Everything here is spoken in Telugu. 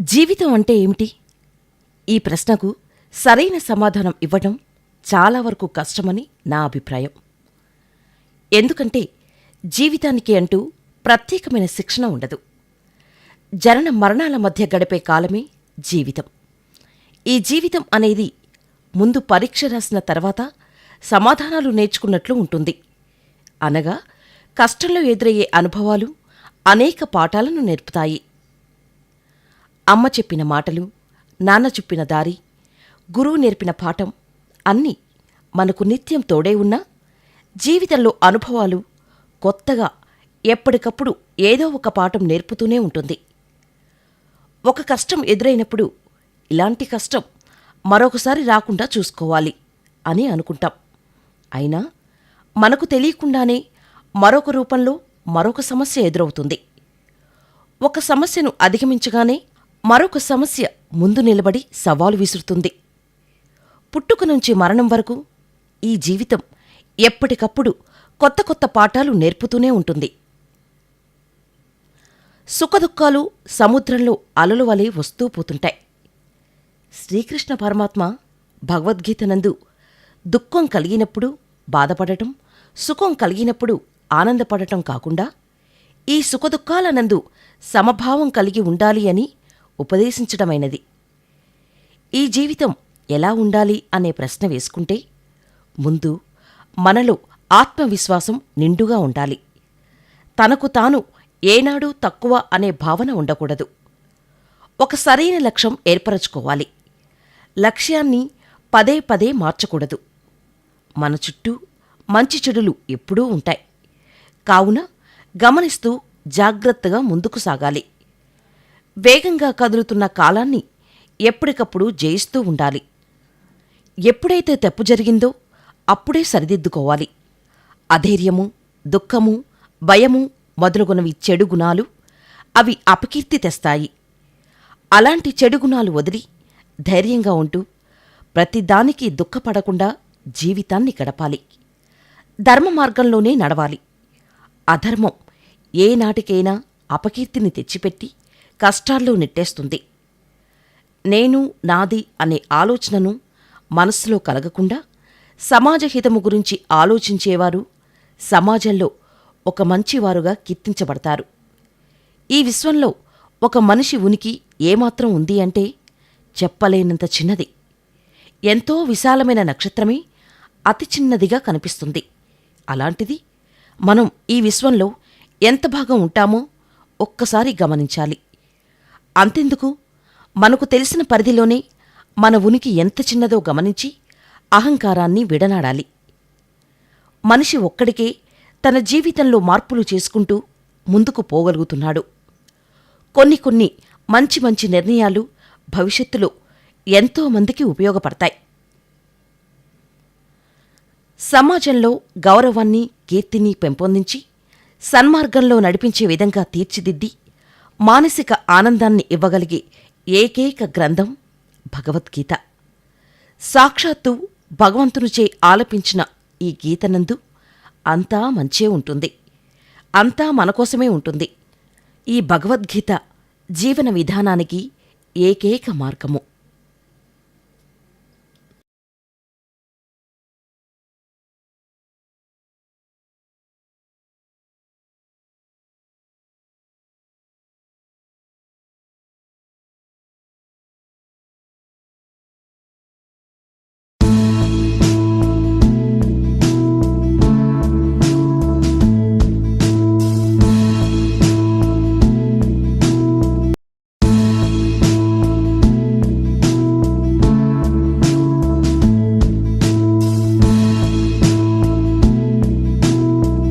జీవితం అంటే ఏమిటి? ఈ ప్రశ్నకు సరైన సమాధానం ఇవ్వడం చాలా వరకు కష్టమని నా అభిప్రాయం. ఎందుకంటే జీవితానికి అంటూ ప్రత్యేకమైన శిక్షణ ఉండదు. జనన మరణాల మధ్య గడిపే కాలమే జీవితం. ఈ జీవితం అనేది ముందు పరీక్ష రాసిన తర్వాత సమాధానాలు నేర్చుకున్నట్లు ఉంటుంది. అనగా కష్టంలో ఎదురయ్యే అనుభవాలు అనేక పాఠాలను నేర్పుతాయి. అమ్మ చెప్పిన మాటలు నాన్న చెప్పిన దారి గురువు నేర్పిన పాఠం అన్నీ మనకు నిత్యం తోడే ఉన్నా జీవితంలో అనుభవాలు కొత్తగా ఎప్పటికప్పుడు ఏదో ఒక పాఠం నేర్పుతూనే ఉంటుంది. ఒక కష్టం ఎదురైనప్పుడు ఇలాంటి కష్టం మరొకసారి రాకుండా చూసుకోవాలి అని అనుకుంటాం. అయినా మనకు తెలియకుండానే మరొక రూపంలో మరొక సమస్య ఎదురవుతుంది. ఒక సమస్యను అధిగమించగానే మరొక సమస్య ముందు నిలబడి సవాలు విసురుతుంది. పుట్టుక నుంచి మరణం వరకు ఈ జీవితం ఎప్పటికప్పుడు కొత్త కొత్త పాఠాలు నేర్పుతూనే ఉంటుంది. సుఖదుఖాలు సముద్రంలో అలలు వలె వస్తూ పోతుంటాయి. శ్రీకృష్ణ పరమాత్మ భగవద్గీతనందు దుఃఖం కలిగినప్పుడు బాధపడటం సుఖం కలిగినప్పుడు ఆనందపడటం కాకుండా ఈ సుఖదుఖాలనందు సమభావం కలిగి ఉండాలి అని ఉపదేశించడమైనది ఈ జీవితం ఎలా ఉండాలి అనే ప్రశ్న వేసుకుంటే ముందు మనలో ఆత్మవిశ్వాసం నిండుగా ఉండాలి. తనకు తాను ఏనాడూ తక్కువ అనే భావన ఉండకూడదు. ఒక సరైన లక్ష్యం ఏర్పరచుకోవాలి. లక్ష్యాన్ని పదే పదే మార్చకూడదు. మన చుట్టూ మంచి చెడులు ఎప్పుడూ ఉంటాయి. కావున గమనిస్తూ జాగ్రత్తగా ముందుకు సాగాలి. వేగంగా కదులుతున్న కాలాన్ని ఎప్పటికప్పుడు జయిస్తూ ఉండాలి. ఎప్పుడైతే తప్పు జరిగిందో అప్పుడే సరిదిద్దుకోవాలి. అధైర్యము దుఃఖము భయము మొదలుగునవి చెడు గుణాలు అవి అపకీర్తి తెస్తాయి. అలాంటి చెడు గుణాలు వదిలి ధైర్యంగా ఉంటూ ప్రతిదానికి దుఃఖపడకుండా జీవితాన్ని గడపాలి. ధర్మ మార్గంలోనే నడవాలి. అధర్మం ఏనాటికైనా అపకీర్తిని తెచ్చిపెట్టి కష్టాల్లో నెట్టేస్తుంది. నేను నాది అనే ఆలోచనను మనస్సులో కలగకుండా సమాజహితము గురించి ఆలోచించేవారు సమాజంలో ఒక మంచివారుగా కీర్తించబడతారు. ఈ విశ్వంలో ఒక మనిషి ఉనికి ఏమాత్రం ఉంది అంటే చెప్పలేనంత చిన్నది. ఎంతో విశాలమైన నక్షత్రమే అతి చిన్నదిగా కనిపిస్తుంది. అలాంటిది మనం ఈ విశ్వంలో ఎంత భాగం ఉంటామో ఒక్కసారి గమనించాలి. అంతెందుకు? మనకు తెలిసిన పరిధిలోనే మన ఉనికి ఎంత చిన్నదో గమనించి అహంకారాన్ని విడనాడాలి. మనిషి ఒక్కడికే తన జీవితంలో మార్పులు చేసుకుంటూ ముందుకు పోగలుగుతున్నాడు. కొన్ని కొన్ని మంచి మంచి నిర్ణయాలు భవిష్యత్తులో ఎంతోమందికి ఉపయోగపడతాయి. సమాజంలో గౌరవాన్ని కీర్తిని పెంపొందించి సన్మార్గంలో నడిపించే విధంగా తీర్చిదిద్ది మానసిక ఆనందాన్ని ఇవ్వగలిగే ఏకైక గ్రంథం భగవద్గీత. సాక్షాత్తు భగవంతునిచే ఆలపించిన ఈ గీతనందు అంతా మంచే ఉంటుంది. అంతా మనకోసమే ఉంటుంది. ఈ భగవద్గీత జీవన విధానానికి ఏకైక మార్గము.